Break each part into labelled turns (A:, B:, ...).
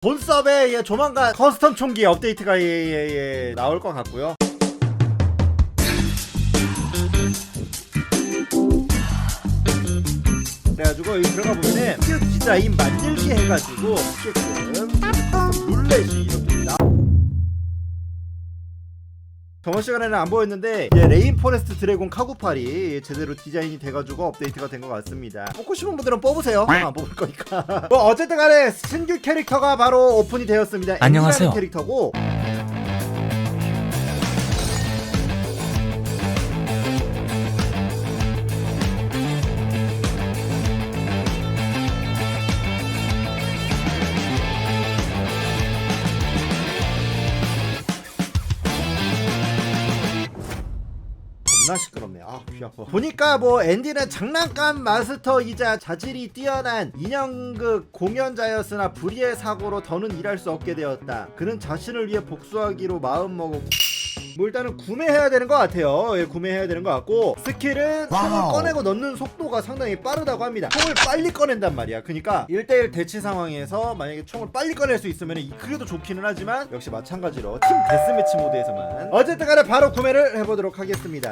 A: 본섭에 예, 조만간 커스텀 총기 업데이트가 예, 예, 예, 나올 것 같고요. 그래가지고 여기 들어가 보면은 큐 디자인 만들기 해가지고 게끔 룰렛이 이렇게 저번 시간에는 안 보였는데 이제 레인 포레스트 드래곤 카구팔이 제대로 디자인이 돼가지고 업데이트가 된 것 같습니다. 뽑고 싶은 분들은 뽑으세요. 저는 안 뽑을 거니까. 뭐 어쨌든 간에 신규 캐릭터가 바로 오픈이 되었습니다.
B: 안녕하세요.
A: 캐릭터고 겁나 시끄럽네. 아, 귀 아파. 보니까 뭐 앤디는 장난감 마스터이자 자질이 뛰어난 인형극 공연자였으나 불의의 사고로 더는 일할 수 없게 되었다. 그는 자신을 위해 복수하기로 마음먹었고 뭐 일단은 구매해야 되는 것 같아요. 예, 구매해야 되는 것 같고 스킬은 총을. 꺼내고 넣는 속도가 상당히 빠르다고 합니다. 총을 빨리 꺼낸단 말이야. 그러니까 1대1 대치 상황에서 만약에 총을 빨리 꺼낼 수 있으면 더 좋기는 하지만 역시 마찬가지로 팀 데스매치 모드에서만 어쨌든 간에 바로 구매를 해보도록 하겠습니다.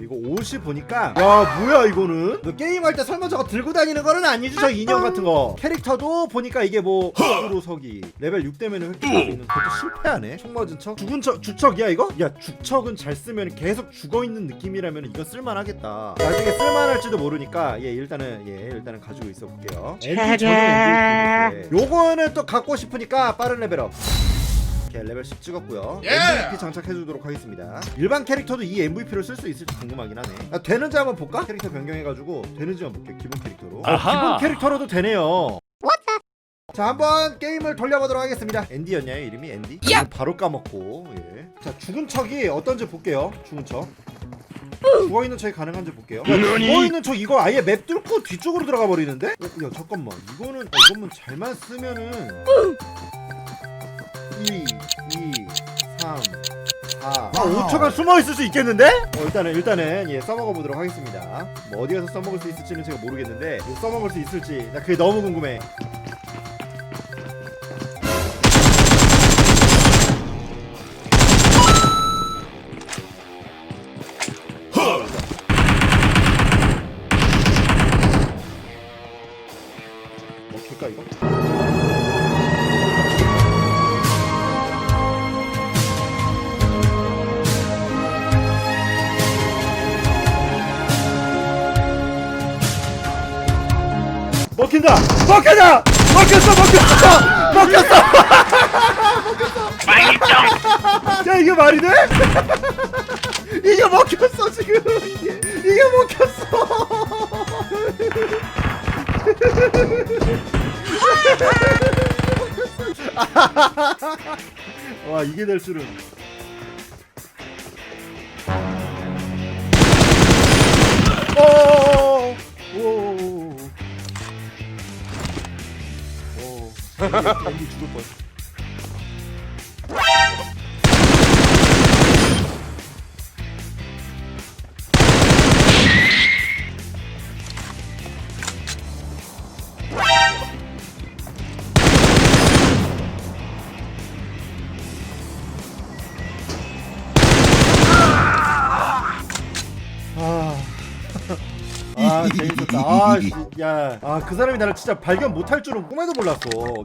A: 이거 옷이 보니까 야 뭐야 이거는? 너 게임할 때 설마 저거 들고 다니는 거는 아니지 저 인형 같은 거. 캐릭터도 보니까 이게 뭐 으로 서기. 레벨 6 되면 획득할 수 있는 그것도 실패하네. 총 맞은 척? 죽은 척 주척이야 이거? 야 주척은 잘 쓰면 계속 죽어있는 느낌이라면 이거 쓸만하겠다. 나중에 쓸만할지도 모르니까 예 일단은 예 일단은 가지고 있어 볼게요. 엔딩 저는 엔딩. 요거는 또 갖고 싶으니까 빠른 레벨업 이렇게 레벨 10 찍었고요. MVP 장착해주도록 하겠습니다. 일반 캐릭터도 이 MVP를 쓸 수 있을지 궁금하긴 하네. 아, 되는지 한번 볼까? 캐릭터 변경해가지고 되는지 한번 볼게. 기본 캐릭터로. 아,
B: 아하.
A: 기본 캐릭터로도 되네요. 자 한번 게임을 돌려보도록 하겠습니다. 앤디였냐요 이름이 앤디? 이거 바로 까먹고 예. 자 죽은 척이 어떤지 볼게요. 죽은 척. 죽어 있는 척이 가능한지 볼게요. 야, 죽어 있는 척 이거 아예 맵 뚫고 뒤쪽으로 들어가 버리는데? 어, 야 잠깐만 이거는 아, 이것만 잘만 쓰면은 2, 2, 3, 4. 아, 5초간 숨어 있을 수 있겠는데? 어, 일단은 일단은 예 써먹어 보도록 하겠습니다. 뭐 어디에서 써먹을 수 있을지는 제가 모르겠는데 뭐 써먹을 수 있을지 나 그게 너무 궁금해. 먹힌다! 먹혔다! 먹혔어! 먹혔어! 먹혔어! 먹혔어! 야 이게 말이 돼? 이게 먹혔어 지금 이게 이게 먹혔어! 와 이게 될 줄은 오! 앤디 죽을 뻔. 아 재밌었다. 아 씨, 야, 아그 사람이 나를 진짜 발견 못할 줄은 꿈에도 몰랐어.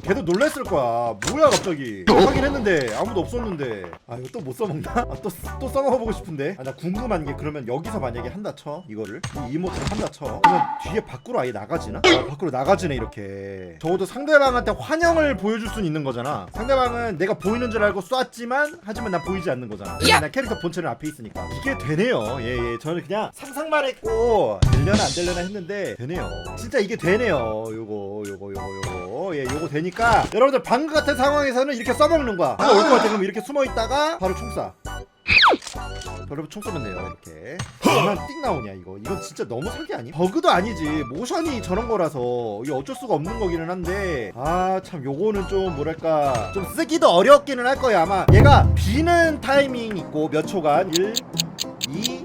A: 걔도 놀랬을 거야. 뭐야 갑자기. 하긴 했는데 아무도 없었는데. 아 이거 또 못 써먹나? 아, 또, 또 써먹어보고 싶은데. 아 나 궁금한 게 그러면 여기서 만약에 한다 쳐? 이거를? 이 이모트를 한다 쳐? 그러면 뒤에 밖으로 아예 나가지나? 아, 밖으로 나가지네 이렇게. 적어도 상대방한테 환영을 보여줄 수는 있는 거잖아. 상대방은 내가 보이는 줄 알고 쐈지만 하지만 난 보이지 않는 거잖아. 왜냐면 난 캐릭터 본체는 앞에 있으니까. 이게 되네요. 예예. 저는 그냥 상상만 했고 되려나 안 되려나 했는데 되네요. 진짜 이게 되네요. 요거 요거 요거 요거. 예 요거 되니까 여러분들 방금 같은 상황에서는 이렇게 써먹는 거야. 올것 같아. 그럼 이렇게 숨어 있다가 바로 총쏴. 여러분 총 쏘면 돼요 이렇게. 그러면 띵 나오냐 이거. 이건 진짜 너무 사기 아니? 버그도 아니지. 모션이 저런 거라서. 이게 어쩔 수가 없는 거기는 한데. 아 참 요거는 좀 뭐랄까. 좀 쓰기도 어렵기는 할 거야 아마. 얘가 비는 타이밍 있고 몇 초간? 1 2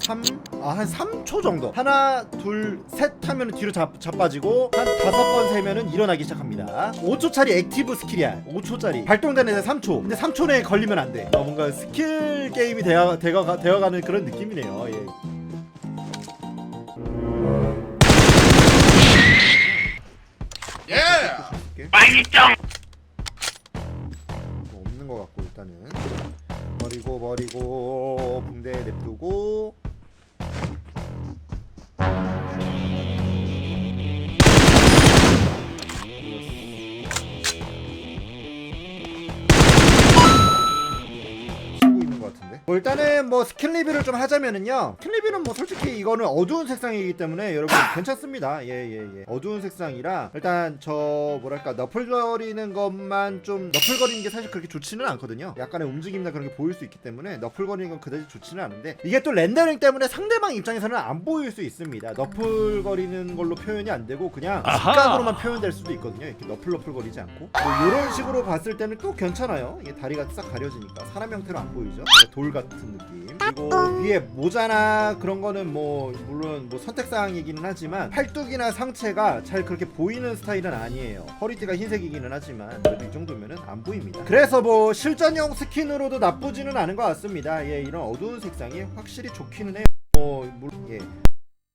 A: 3 아, 한 3초 정도. 하나, 둘, 셋 하면 뒤로 잡, 자빠지고 한 다섯 번 세면은 일어나기 시작합니다. 5초짜리 액티브 스킬이야. 5초짜리. 발동되는 데 3초. 근데 3초 내에 걸리면 안 돼. 어, 뭔가 스킬 게임이 되어, 되어, 되어가는 그런 느낌이네요. 예.
B: 예!
A: 뭐 없는 것 같고 일단은 버리고 버리고 붕대 냅두고 같은데. 뭐 일단은 뭐 스킬 리뷰를 좀 하자면은요. 스킬 리뷰는 뭐 솔직히 이거는 어두운 색상이기 때문에 여러분 괜찮습니다. 예예 예, 어두운 색상이라 일단 저 뭐랄까 너플거리는 것만 좀 너플거리는 게 사실 그렇게 좋지는 않거든요. 약간의 움직임이나 그런 게 보일 수 있기 때문에 너플거리는 건 그다지 좋지는 않은데 이게 또 렌더링 때문에 상대방 입장에서는 안 보일 수 있습니다. 너플거리는 걸로 표현이 안 되고 그냥 직각으로만 표현될 수도 있거든요. 이렇게 너플너플거리지 않고 뭐 이런 식으로 봤을 때는 또 괜찮아요. 이게 다리가 싹 가려지니까 사람 형태로 안 보이죠. 뭔 가돌 같은 느낌. 그리고 위에 모자나 그런 거는 뭐 물론 뭐 선택 사항이기는 하지만 팔뚝이나 상체가 잘 그렇게 보이는 스타일은 아니에요. 허리띠가 흰색이기는 하지만 그래도 이 정도면은 안 보입니다. 그래서 뭐 실전용 스킨으로도 나쁘지는 않은 것 같습니다. 예, 이런 어두운 색상이 확실히 좋기는 해요. 뭐 물론 예.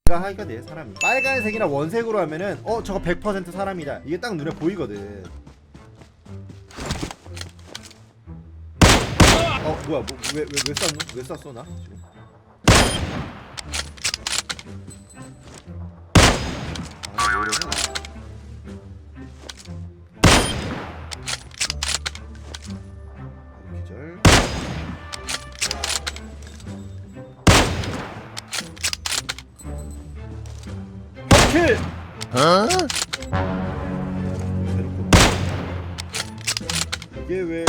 A: 가 하기가 돼 사람이 빨간색이나 원색으로 하면은 어 저거 100% 사람이다 이게 딱 눈에 보이거든 뭐야 뭐, 왜, 왜, 왜 쐈노? 왜 쐈어 나 지금 아 뭐래 기절 킬! 대놓고. 이게 왜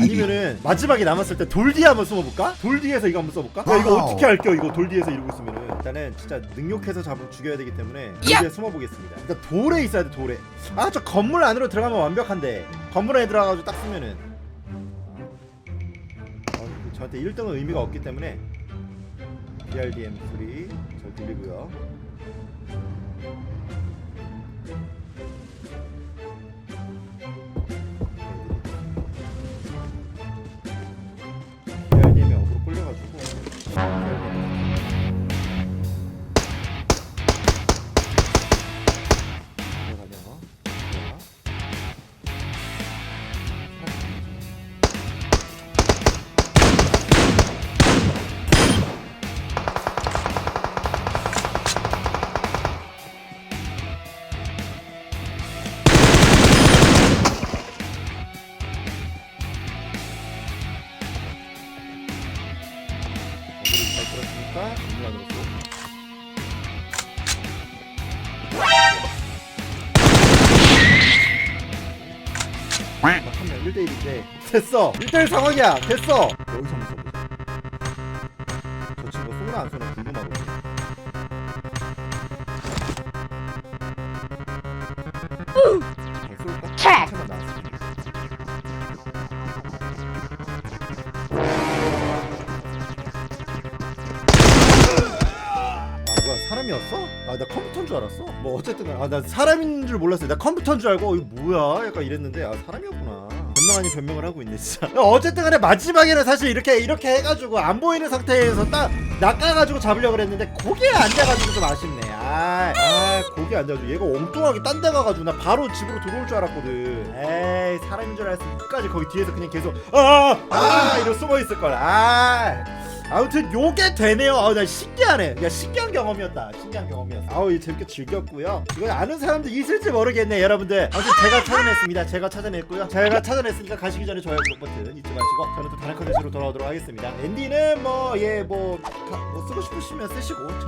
A: 아니면은 마지막에 남았을 때 돌 뒤에 한번 숨어볼까? 돌 뒤에서 이거 한번 써볼까? 야 이거 어떻게 할게요 이거 돌 뒤에서 이러고 있으면은? 일단은 진짜 능욕해서 잡을 죽여야 되기 때문에 돌 뒤에 숨어보겠습니다. 일단 돌에 있어야 돼 돌에. 아 저 건물 안으로 들어가면 완벽한데. 건물 안에 들어가가지고 딱 쓰면은. 어, 저한테 1등은 의미가 없기 때문에. BRDM 소리 잘 들리고요 쏘. 막하면 1대1인데. 됐어. 1대1 상황이야. 됐어. 여기서 한번 써보자. 저 친구 쏘나 안 쏘나 궁금하거든 아 나 컴퓨터인 줄 알았어. 뭐 어쨌든 아 나 사람인 줄 몰랐어요. 나 컴퓨터인 줄 알고 이거 뭐야? 약간 이랬는데 아 사람이었구나. 변명 아닌 변명을 하고 있네 진짜. 어쨌든 간에 마지막에는 사실 이렇게 이렇게 해가지고 안 보이는 상태에서 딱 낚아가지고 잡으려고 그랬는데 고개 앉아가지고 좀 아쉽네. 아, 아 고개 앉아가지고. 얘가 엉뚱하게 딴 데 가가지고 나 바로 집으로 들어올 줄 알았거든. 에이 사람인 줄 알았으면 끝까지 거기 뒤에서 그냥 계속 아아 아, 이러고 숨어있을걸. 아 아무튼 요게 되네요. 아우 나 신기하네. 야 신기한 경험이었다. 신기한 경험이었어. 아우 이거 재밌게 즐겼고요. 이거 아는 사람도 있을지 모르겠네 여러분들. 아무튼 제가 찾아냈습니다. 제가 찾아냈고요. 제가 찾아냈으니까 가시기 전에 좋아요 구독 그 버튼 잊지 마시고 저는 또 다른 컨텐츠로 돌아오도록 하겠습니다. 앤디는 뭐 예뭐 뭐, 뭐 쓰고 싶으시면 쓰시고 저는